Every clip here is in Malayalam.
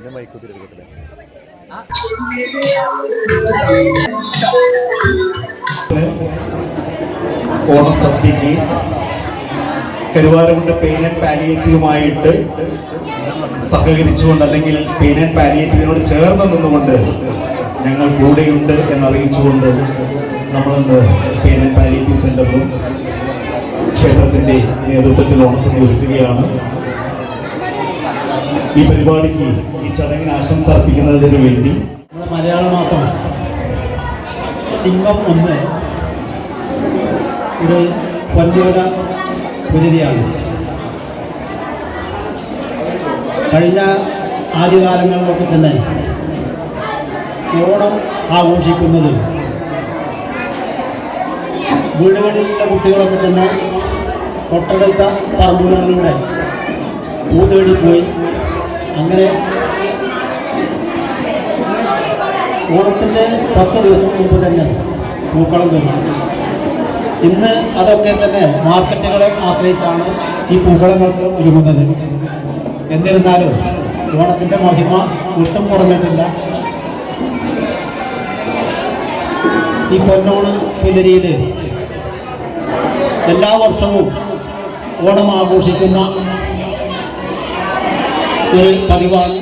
എന്റെ മൈക്ക് എടുക്കട്ടെ ഓണസദ്യക്ക് കരുവാരകുണ്ട് പെയിൻ ആൻഡ് പാലിയേറ്റീവുമായിട്ട് സഹകരിച്ചുകൊണ്ട് അല്ലെങ്കിൽ പെയിൻ ആൻഡ് പാലിയേറ്റീവിനോട് ചേർന്ന് നിന്നുകൊണ്ട് ഞങ്ങൾ കൂടെയുണ്ട് എന്നറിയിച്ചുകൊണ്ട് നമ്മളിന്ന് പെയിൻ ആൻഡ് പാലിയേറ്റീവ് സെന്ററിലും ക്ഷേത്രത്തിന്റെ നേതൃത്വത്തിൽ ഓണസദ്യ ഒരുക്കുകയാണ്. ഈ പരിപാടിക്ക് ഈ ചടങ്ങിന് ആശംസ അർപ്പിക്കുന്നതിന് വേണ്ടി. മലയാള മാസം സിംഹം ഒന്ന് ഒരു പഞ്ചോല പുരതിയാണ്. കഴിഞ്ഞ ആദ്യകാലങ്ങളിലൊക്കെ തന്നെ ഓണം ആഘോഷിക്കുന്നത് വീടുകളിലുള്ള കുട്ടികളൊക്കെ തന്നെ തൊട്ടടുത്ത പറമ്പുകളിലൂടെ പൂതേടി പോയി. അങ്ങനെ ഓണത്തിന്റെ പത്ത് ദിവസം മുമ്പ് തന്നെ പൂക്കളം തീർന്നു ഇന്ന് അതൊക്കെ തന്നെ മാർക്കറ്റുകളെ ആശ്രയിച്ചാണ് ഈ പൂക്കളങ്ങൾക്ക് ഒരുങ്ങുന്നത്. എന്നിരുന്നാലും ഓണത്തിന്റെ മഹിമ ഒട്ടും കുറഞ്ഞിട്ടില്ല. ഈ പൊന്നോണ പുലരിയിൽ എല്ലാ വർഷവും ഓണം ആഘോഷിക്കുന്ന ഒരു പതിവാണ്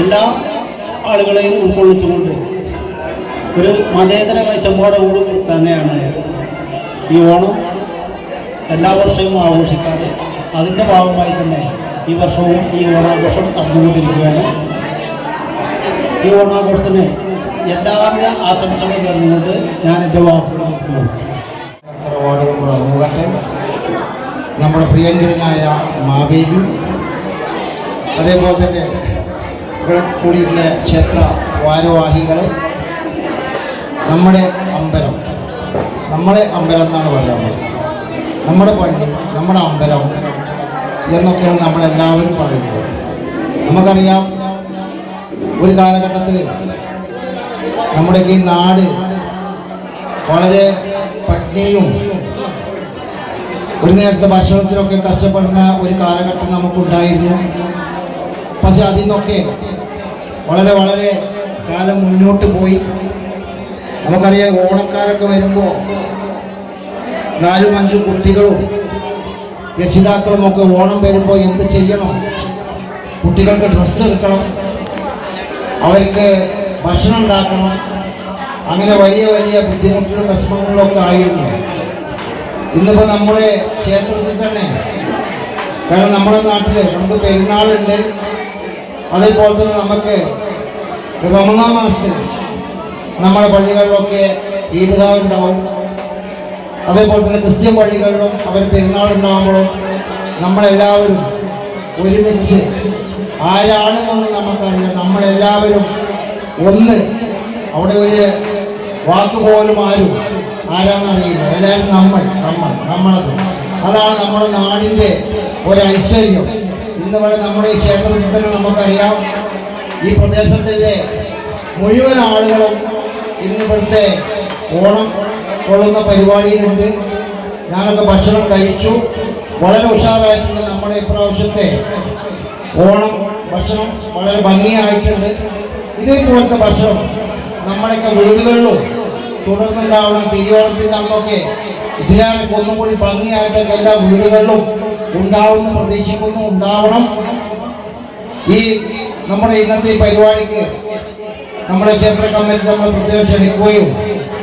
എല്ലാ ആളുകളെയും ഉൾക്കൊള്ളിച്ചുകൊണ്ട് ഒരു മതേതര കാഴ്ചപ്പാടോട് തന്നെയാണ് ഈ ഓണം എല്ലാ വർഷവും ആഘോഷിക്കാറ് അതിന്റെ ഭാഗമായി തന്നെ ഈ വർഷവും ഈ ഓണാഘോഷം നടന്നുകൊണ്ടിരിക്കുകയാണ്. ഈ ഓണാഘോഷത്തിന് എല്ലാവിധ ആശംസകളും നേർന്നുകൊണ്ട് ഞാൻ എന്റെ വാക്കുകൾ നമ്മുടെ പ്രിയങ്കരനായ മാവേലി അതേപോലെ തന്നെ കൂടിയിട്ടുള്ള ക്ഷേത്ര ഭാരവാഹികൾ നമ്മുടെ അമ്പലം. നമ്മുടെ അമ്പലം എന്നാണ് പറയുന്നത്. നമ്മുടെ പള്ളി നമ്മുടെ അമ്പലം എന്നൊക്കെയാണ് നമ്മളെല്ലാവരും പറയുന്നത്. നമുക്കറിയാം ഒരു കാലഘട്ടത്തിൽ നമ്മുടെ ഈ നാട് വളരെ പട്ടിണിയും ഒരു നേരത്തെ ഭക്ഷണത്തിനൊക്കെ കഷ്ടപ്പെടുന്ന ഒരു കാലഘട്ടം നമുക്കുണ്ടായിരുന്നു. പക്ഷെ അതിൽ നിന്നൊക്കെ വളരെ വളരെ കാലം മുന്നോട്ട് പോയി. നമുക്കറിയാം ഓണക്കാലൊക്കെ വരുമ്പോൾ നാലും അഞ്ചും കുട്ടികളും രക്ഷിതാക്കളും ഒക്കെ ഓണം വരുമ്പോൾ എന്ത് ചെയ്യണം? കുട്ടികൾക്ക് ഡ്രസ്സ് എടുക്കണം. അവർക്ക് ഭക്ഷണം ഉണ്ടാക്കണം. അങ്ങനെ വലിയ വലിയ ബുദ്ധിമുട്ടുകളും വിഷമങ്ങളും ഒക്കെ ആയിരുന്നു. ഇന്നിപ്പോൾ നമ്മുടെ ക്ഷേത്രത്തിൽ തന്നെ. കാരണം നമ്മുടെ നാട്ടിൽ നമുക്ക് പെരുന്നാളുണ്ട്. അതേപോലെ തന്നെ നമുക്ക് റമദാൻ മാസത്തിൽ നമ്മുടെ പള്ളികളിലൊക്കെ ഈദ്ഗാഹ് ഉണ്ടാവും അതേപോലെ തന്നെ ക്രിസ്ത്യൻ പള്ളികളിലും അവർ പെരുന്നാൾ ഉണ്ടാകുമ്പോഴും നമ്മളെല്ലാവരും ഒരുമിച്ച് ആരാണെന്നൊന്നും നമുക്കറിയില്ല. നമ്മളെല്ലാവരും ഒന്ന് അവിടെ ഒരു വാക്ക് പോലും ആരും ആരാണെന്നറിയില്ല എല്ലാവരും നമ്മൾ നമ്മൾ നമ്മളത്. അതാണ് നമ്മുടെ നാടിന്റെ ഒരു ഐശ്വര്യം. ഇന്ന് വരെ നമ്മുടെ ഈ ക്ഷേത്രത്തിൽ തന്നെ നമുക്കറിയാം. ഈ പ്രദേശത്തിന്റെ മുഴുവൻ ആളുകളും ഇന്ന് ഇവിടുത്തെ ഓണം കൊള്ളുന്ന പരിപാടിയിലുണ്ട്. ഞാനൊക്കെ ഭക്ഷണം കഴിച്ചു. വളരെ ഉഷാറായിട്ടുണ്ട് നമ്മുടെ ഇപ്രാവശ്യത്തെ ഓണം ഭക്ഷണം. വളരെ ഭംഗിയായിട്ടുണ്ട്. ഇതേപോലത്തെ ഭക്ഷണം നമ്മുടെയൊക്കെ വീടുകളിലും തുടർന്നുണ്ടാവണം. തിരുവോണത്തിന്റെ അന്നൊക്കെ ഇതിനൊക്കെ ഒന്നും കൂടി ഭംഗിയായിട്ടൊക്കെ എല്ലാ വീടുകളിലും ഉണ്ടാവുമെന്ന് പ്രതീക്ഷിക്കുന്നു ഉണ്ടാവണം. ഈ നമ്മുടെ ഇന്നത്തെ പരിപാടിക്ക് നമ്മുടെ ക്ഷേത്ര കമ്മിറ്റി നമ്മൾ പ്രത്യേകം ക്ഷണിക്കുകയും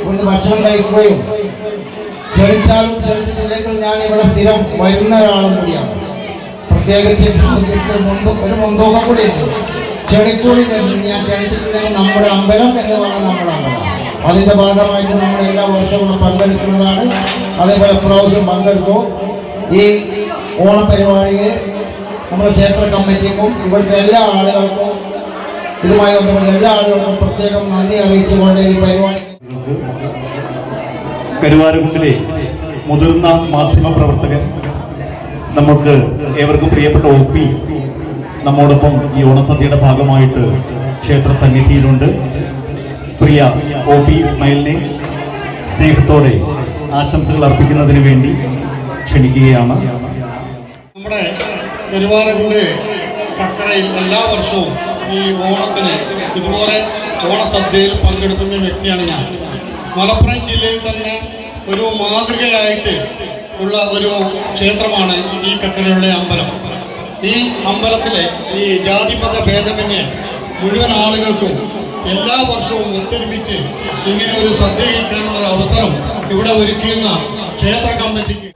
ഇവിടുന്ന് ഭക്ഷണം കഴിക്കുകയും ക്ഷണിച്ചാലും ക്ഷണിച്ചിട്ടില്ലെങ്കിൽ ഞാൻ ഇവിടെ സ്ഥിരം വരുന്ന ഒരാളും കൂടിയാണ്. പ്രത്യേകിച്ച് മുൻതൂ- ഒരു മുൻതൂക്കം കൂടി ഉണ്ട്. ക്ഷണിക്കൂടി ഞാൻ ക്ഷണിച്ചിട്ടില്ലെങ്കിൽ നമ്മുടെ അമ്പലം എന്ന് പറഞ്ഞാൽ നമ്മുടെ അമ്പലം. അതിന്റെ ഭാഗമായിട്ട് നമ്മൾ എല്ലാ വർഷവും പങ്കെടുക്കുന്നതാണ്. അതേപോലെ പ്രാവശ്യം പങ്കെടുത്തു. ഈ ഓണപരിപാടിയിൽ നമ്മുടെ ക്ഷേത്ര കമ്മിറ്റിക്കും ഇവിടുത്തെ എല്ലാ ആളുകൾക്കും ഇതുമായി ബന്ധപ്പെട്ട എല്ലാ ആളുകൾക്കും പ്രത്യേകം നന്ദി അറിയിച്ചുകൊണ്ട് ഈ പരിപാടി കരുവാരകുണ്ടിലെ മുതിർന്ന മാധ്യമ പ്രവർത്തകൻ നമുക്ക് ഏവർക്കും പ്രിയപ്പെട്ട ഒ പി നമ്മോടൊപ്പം ഈ ഓണസദ്യയുടെ ഭാഗമായിട്ട് ക്ഷേത്ര സന്നിധിയിലുണ്ട്. പ്രിയ ഒ പി ഇസ്മയിലിനെ സ്നേഹത്തോടെ ആശംസകൾ അർപ്പിക്കുന്നതിന് വേണ്ടി ക്ഷണിക്കുകയാണ്. നമ്മുടെ പെരുവാരകുണ്ട് കക്കരയിൽ എല്ലാ വർഷവും ഈ ഓണത്തിന് ഇതുപോലെ ഓണസദ്യയിൽ പങ്കെടുക്കുന്ന വ്യക്തിയാണ് ഞാൻ. മലപ്പുറം ജില്ലയിൽ തന്നെ ഒരു മാതൃകയായിട്ട് ഉള്ള ഒരു ക്ഷേത്രമാണ് ഈ കക്കരയുള്ള അമ്പലം. ഈ അമ്പലത്തിലെ ഈ ജാതിമത ഭേദമന്യേ മുഴുവൻ ആളുകൾക്കും എല്ലാ വർഷവും ഒത്തൊരുമിച്ച് ഇങ്ങനെ ഒരു സദ്യ കഴിക്കാനുള്ള അവസരം ഇവിടെ ഒരുക്കുന്ന ക്ഷേത്ര കമ്മിറ്റിക്ക്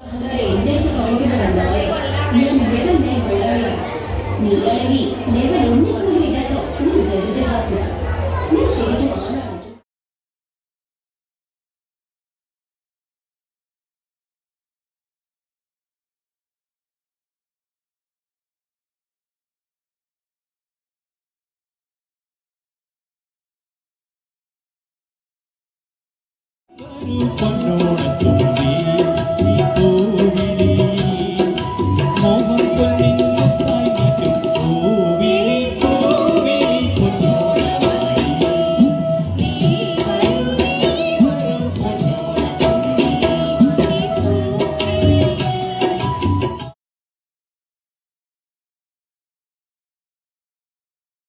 ತೊಲಗಿ ಲೆವೆಲ್ ಒಂದು ಕೂಡಿಡಲು ಮುಂದೆ ವಿಧಾಸಿ ನೀವು ಶೀಘ್ರ